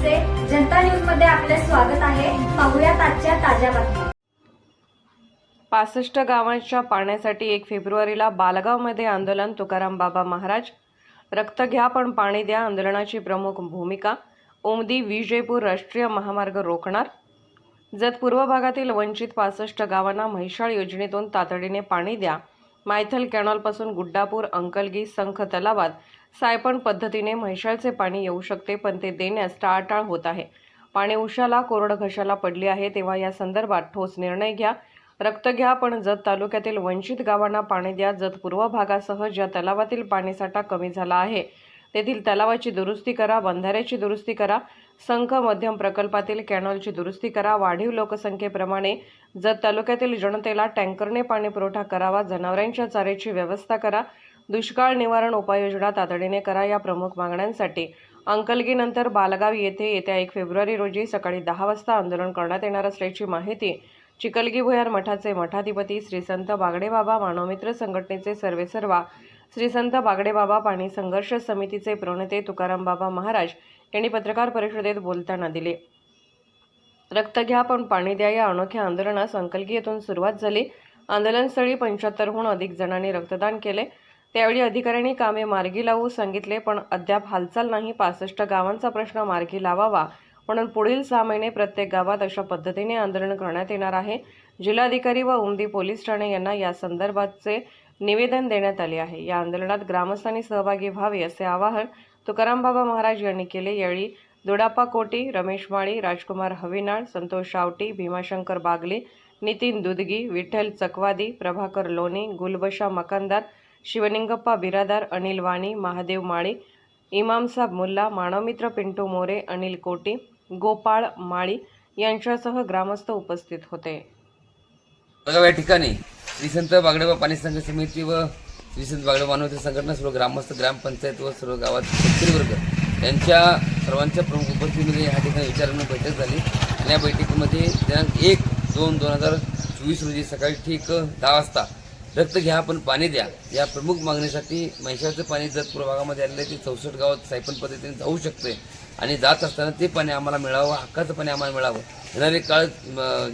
जनता न्यूजमध्ये आपले स्वागत आहे. पाहुयात आजच्या ताज्या बातम्या. पासष्ट गावांच्या पाण्यासाठी एक फेब्रुवारीला बालगावमध्ये आंदोलन तुकाराम बाबा महाराज. रक्त घ्या पण पाणी द्या आंदोलनाची प्रमुख भूमिका. ओमदी विजयपूर राष्ट्रीय महामार्ग रोखणार. जत पूर्व भागातील वंचित पासष्ट गावांना म्हैशाळ योजनेतून तातडीने पाणी द्या. मायथल कॅनॉलपासून गुड्डापूर अंकलगी संख तलावात सायपण पद्धतीने म्हैशाळचे पाणी येऊ शकते पण ते देण्यास टाळाटाळ होत आहे. पाणी उशाला कोरड घशाला पडली आहे तेव्हा या संदर्भात ठोस निर्णय घ्या. रक्त घ्या पण जत तालुक्यातील वंचित गावांना पाणी द्या. जत पूर्व भागासह ज्या तलावातील पाणीसाठा कमी झाला आहे तेथील तलावाची दुरुस्ती करा बंधाऱ्याची दुरुस्ती करा संख मध्यम प्रकल्पातील कॅनॉलची दुरुस्ती करा. वाढीव लोकसंख्येप्रमाणे जत तालुक्यातील जनतेला टँकरने पाणी पुरवठा करावा जनावरांच्या चाऱ्याची व्यवस्था करा दुष्काळ निवारण उपाययोजना तातडीने करा या प्रमुख मागण्यांसाठी अंकलगीनंतर बालगाव येथे येत्या एक फेब्रुवारी रोजी सकाळी दहा वाजता आंदोलन करण्यात येणार असल्याची माहिती चिकलगी भुयार मठाचे मठाधिपती श्री संत बागडेबाबा मानवमित्र संघटनेचे सर्वेसर्वा श्री संत बागडेबाबा पाणी संघर्ष समितीचे प्रणेते तुकाराम बाबा महाराज यांनी पत्रकार परिषदेत बोलताना दिले. रक्त घ्या पण पाणी द्या. या अनोख्या आंदोलनास अंकलगी सुरुवात झाली. आंदोलनस्थळी पंच्याहत्तरहून अधिक जणांनी रक्तदान केले. त्यावेळी अधिकाऱ्यांनी कामे मार्गी लावू सांगितले पण अद्याप हालचाल नाही. पासष्ट गावांचा प्रश्न मार्गी लावावा म्हणून पुढील सहा महिने प्रत्येक गावात अशा पद्धतीने आंदोलन करण्यात येणार आहे. जिल्हाधिकारी व उमदी पोलीस ठाणे यांना या संदर्भातचे निवेदन देण्यात आले आहे. या आंदोलनात ग्रामस्थांनी सहभागी व्हावे असे आवाहन तुकाराम बाबा महाराज यांनी केले. यावेळी दोडाप्पा कोटी रमेश माळी राजकुमार हविनाळ संतोष शावटी भीमाशंकर बागले नितीन दुदगी विठ्ठल चकवादी प्रभाकर लोणी गुलबशा मकानदार शिवलिंगप्पा बिरादार अनिल वाणी महादेव माळी इमामसाब मुल्ला मानवमित्र पिंटू मोरे अनिल कोटी गोपाळ माळी यांच्यासह ग्रामस्थ उपस्थित होते. बघा या ठिकाणी श्री संत बागडेबा पाणी संघ समिती व श्री संत मानवते संघटना सर्व ग्रामस्थ ग्रामपंचायत व सर्व गावात शेतकरी वर्ग यांच्या सर्वांच्या प्रमुख उपस्थितीमध्ये या ठिकाणी विचारांना बैठक झाली. आणि या बैठकीमध्ये दिनांक एक दोन दोन हजार चोवीस रोजी सकाळी ठीक दहा वाजता रक्त घ्या पण पाणी द्या. या प्रमुख मागणीसाठी म्हैसाळचं पाणी जतपूर भागामध्ये आलेलं आहे. ते चौसष्ट गावात सायपन पद्धतीने जाऊ शकते. आणि जात असताना ते पाणी आम्हाला मिळावं हक्काचं पाणी आम्हाला मिळावं. येणारे काळ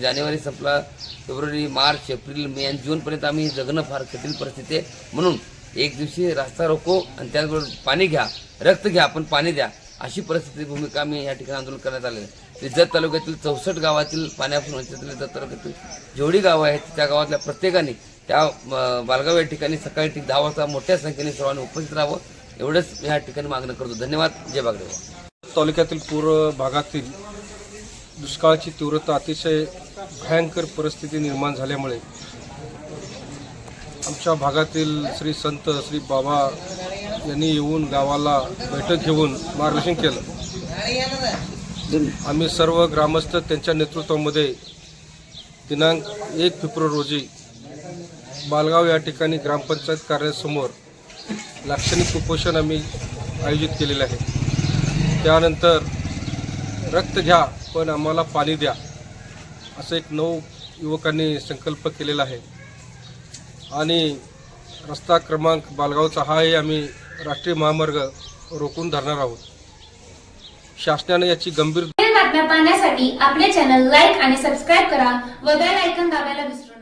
जानेवारी संपला. फेब्रुवारी मार्च एप्रिल मे आणि जूनपर्यंत आम्ही जगणं फार कठीण परिस्थिती आहे. म्हणून एक दिवशी रास्ता रोको आणि त्याचबरोबर पाणी घ्या रक्त घ्या पण पाणी द्या. अशी परिस्थिती भूमिका आम्ही या ठिकाणी आंदोलन करण्यात आलेलं आहे. जत तालुक्यातील चौसष्ट गावातील पाण्यापासून वंचित जत तालुक्यातील जेवढी गावं आहेत त्या गावातल्या प्रत्येकाने त्या बालगाव या ठिकाणी सकाळी ठीक दहा वाजता मोठ्या संख्येने सर्वांनी उपस्थित राहावं एवढंच मी या ठिकाणी मागणं करतो. धन्यवाद. जय बागडेवा तालुक्यातील पूर्व भागातील दुष्काळाची तीव्रता अतिशय भयंकर परिस्थिती निर्माण झाल्यामुळे आमच्या भागातील श्री संत श्री बाबा यांनी येऊन गावाला बैठक घेऊन मार्गदर्शन केलं. आम्ही सर्व ग्रामस्थ त्यांच्या नेतृत्वामध्ये दिनांक एक फेब्रुवारी रोजी बालगाव या ठिकाणी ग्रामपंचायत कार्यालयासमोर लाक्षणिक कुपोषण आम्ही आयोजित केलेलं आहे. त्यानंतर रक्त घ्या पण आम्हाला पाणी द्या असं एक नऊ युवकांनी संकल्प केलेला आहे. आणि रस्ता क्रमांक बालगावचा हाही आम्ही राष्ट्रीय महामार्ग रोखून धरणार आहोत. शासनाने याची गंभीर बातम्या पाहण्यासाठी आपले चॅनल लाईक आणि सबस्क्राईब करा व बेल ऐकन दाबायला विसरू